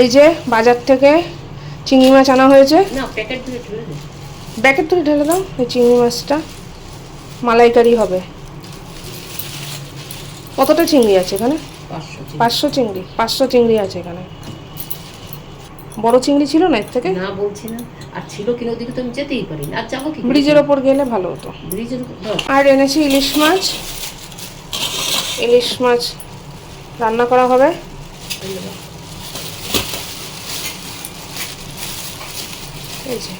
এই যে বাজার থেকে চিংড়ি মাছ আনা হয়েছে। প্যাকেট ধরে ঢেলে দাও। এই চিংড়ি মাছটা মালাইকারি হবে। কতটা চিংড়ি আছে এখানে? পাঁচশো চিংড়ি। পাঁচশো চিংড়ি আছে এখানে। বড় চিংড়ি ছিল না এর থেকে? না বলছি না। আর ছিল কিনা ওদিকে তো আমি যেতেই পারি না। আর যাব কি ব্রিজের ওপর গেলে ভালো হতো। ব্রিজের আর এনেছি ইলিশ মাছ। ইলিশ মাছ রান্না করা হবে। এই যে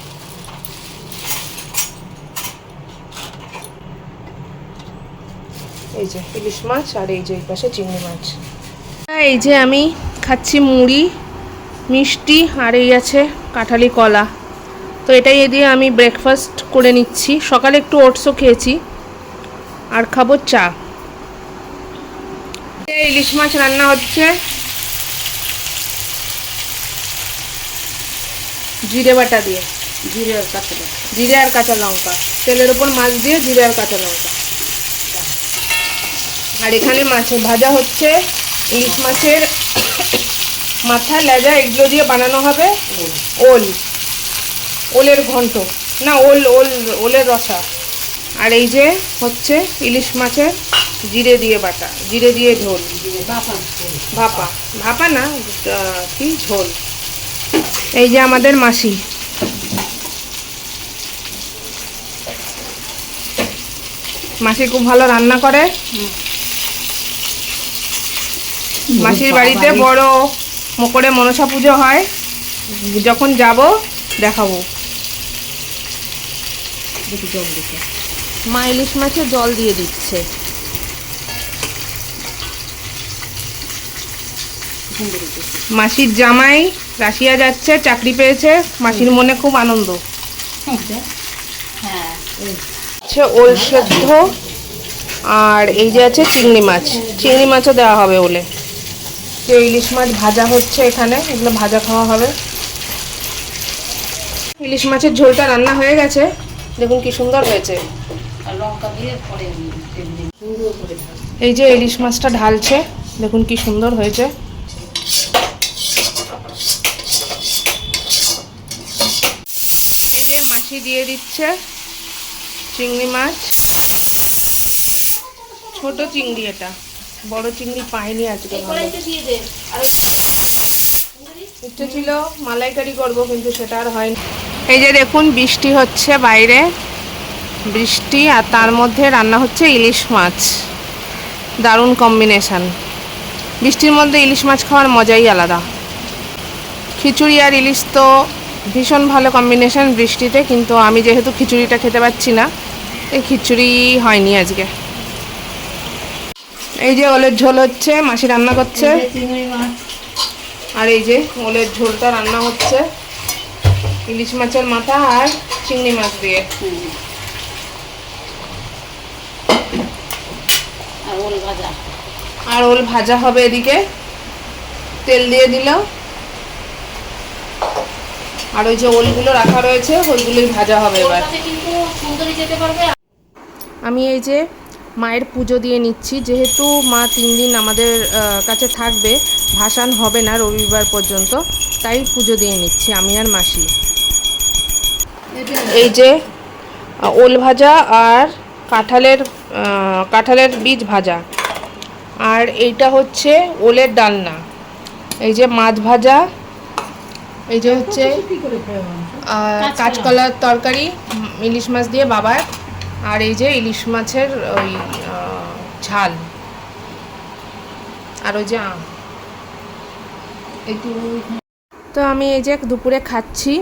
এই যে ইলিশ মাছ আর এই যে এই পাশে চিংড়ি মাছ। এই যে আমি খাচ্ছি মুড়ি, মিষ্টি আর এই আছে কাঁঠালি কলা। তো এটাই দিয়ে আমি ব্রেকফাস্ট করে নিচ্ছি। সকালে একটু ওটসও খেয়েছি আর খাব চা। ইলিশ মাছ রান্না হচ্ছে। জিরে বাটা দিয়ে। জিরে আর কাঁচা লঙ্কা। জিরে আর কাঁচা লঙ্কা। তেলের উপর মাছ দিয়ে জিরে আর কাঁচা লঙ্কা। আর এখানে মাছ ভাজা হচ্ছে। ইলিশ মাছের মাথা লেজা এগুলো দিয়ে বানানো হবে। ওল। ওলের ঘন্ট। না ওল ওল ওলের রসা। আর এই যে হচ্ছে ইলিশ মাছের জিরে দিয়ে বাটা। জিরে দিয়ে ঝোল। বাবা ভাপা। ভাপা না কি? ঝোল। এই যে আমাদের মাসি। মাসি খুব ভালো রান্না করে। মাসির বাড়িতে বড়। মকরে মনসা পুজো হয়। যখন যাব দেখাবো। মা ইলিশ মাছে জল দিয়ে দিচ্ছে সুন্দর হয়েছে। মাসির জামাই রাশিয়া যাচ্ছে চাকরি পেয়েছে মাসির মনে খুব আনন্দ। হ্যাঁ এই। আছে ওল সেদ্ধ আর এই যে আছে চিংড়ি মাছ। চিংড়ি মাছও দেওয়া হবে ওলে। যে ইলিশ মাছ ভাজা হচ্ছে এখানে এগুলো ভাজা খাওয়া হবে। ইলিশ মাছের ঝোলটা রান্না হয়ে গেছে। দেখুন কি সুন্দর হয়েছে। এই যে ইলিশ মাছটা ঢালছে দেখুন কি সুন্দর হয়েছে এই যে দিয়ে দিচ্ছে চিংড়ি মাছ। ছোট চিংড়ি এটা। বড় চিংড়ি পাইনি আজকে ইচ্ছে ছিল মালাইকারি করব কিন্তু সেটা আর হয়নি। এই যে দেখুন বৃষ্টি হচ্ছে বাইরে। বৃষ্টি আর তার মধ্যে রান্না হচ্ছে ইলিশ মাছ। দারুণ কম্বিনেশন। বৃষ্টির মধ্যে ইলিশ মাছ খাওয়ার মজাই আলাদা। খিচুড়ি আর ইলিশ তো ভীষণ ভালো কম্বিনেশন বৃষ্টিতে কিন্তু আমি যেহেতু খিচুড়িটা খেতে পাচ্ছি না এই খিচুড়ি হয়নি আজকে। এই যে ওলের ঝোল হচ্ছে মাসি রান্না করছে। আর এই যে ওলের ঝোলটা রান্না হচ্ছে ইলিশ মাছের মাথা আর চিংড়ি মাছ দিয়ে। আর ওল ভাজা। আর ওল ভাজা হবে এদিকে। তেল দিয়ে দিল আর ওই যে ওলগুলো রাখা রয়েছে ওইগুলোই ভাজা হবে এবার। আমি এই যে মায়ের পুজো দিয়ে নিচ্ছি যেহেতু মা তিন দিন আমাদের কাছে থাকবে ভাসান হবে না রবিবার পর্যন্ত তাই পুজো দিয়ে নিচ্ছি আমি আর মাসি। এই যে ওল ভাজা আর কাঁঠালের কাঁঠালের বীজ ভাজা। আর এইটা হচ্ছে ওলের ডালনা। এই যে মাছ ভাজা এই যে হচ্ছে। কাঁচকলার তরকারি ইলিশ মাছ দিয়ে বাবার, আর এই যে ইলিশ মাছের ওই ঝাল। আর ওই যে তো আমি এই যে দুপুরে খাচ্ছি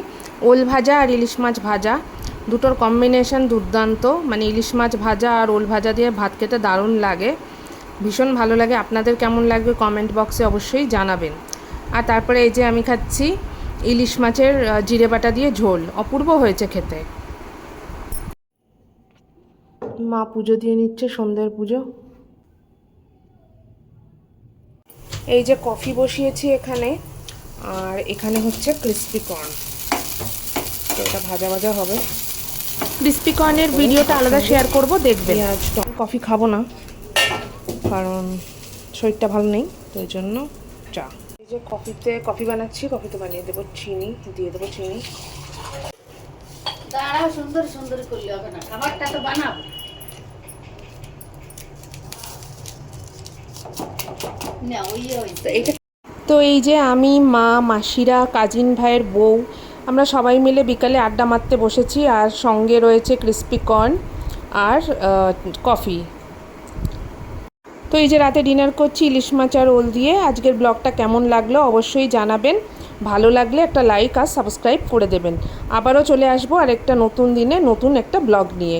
ওল ভাজা আর ইলিশ মাছ ভাজা। দুটোর কম্বিনেশন দুর্দান্ত। মানে ইলিশ মাছ ভাজা আর ওল ভাজা দিয়ে ভাত খেতে দারুণ লাগে। ভীষণ ভালো লাগে। আপনাদের কেমন লাগবে কমেন্ট বক্সে অবশ্যই জানাবেন। আর তারপরে এই যে আমি খাচ্ছি ইলিশ মাছের জিরে বাটা দিয়ে ঝোল। অপূর্ব হয়েছে খেতে। মা পুজো দিয়ে নিচ্ছে সন্ধ্যের পুজো। এই যে কফি বসিয়েছি এখানে আর এখানে হচ্ছে ক্রিস্পি কর্ন এটা ভাজা ভাজা হবে। ক্রিস্পি কর্নের ভিডিওটা আলাদা শেয়ার করব দেখবেন পেঁয়াজ কফি খাব না কারণ শরীরটা ভালো নেই তো এই জন্য চা যে কফিতে কফি বানাচ্ছি কফিতে বানিয়ে দেবো চিনি দিয়ে দেবো চিনি। দাঁড়াও সুন্দর সুন্দর করলে হবে না। খাবারটা তো বানাবো। না ওই ওই তো এইটা তো এই যে আমি মা মাসিরা কাজিন ভাইয়ের বউ আমরা সবাই মিলে বিকালে আড্ডা মারতে বসেছি আর সঙ্গে রয়েছে ক্রিস্পি কর্ন আর কফি। তো এই যে রাতে ডিনার করছি ইলিশ মাছ আর ওল দিয়ে, আজকের ব্লগটা কেমন লাগল অবশ্যই জানাবেন। ভালো লাগলে একটা লাইক আর সাবস্ক্রাইব করে দেবেন। আবারও চলে আসব আর একটা নতুন দিনে নতুন একটা ব্লগ নিয়ে।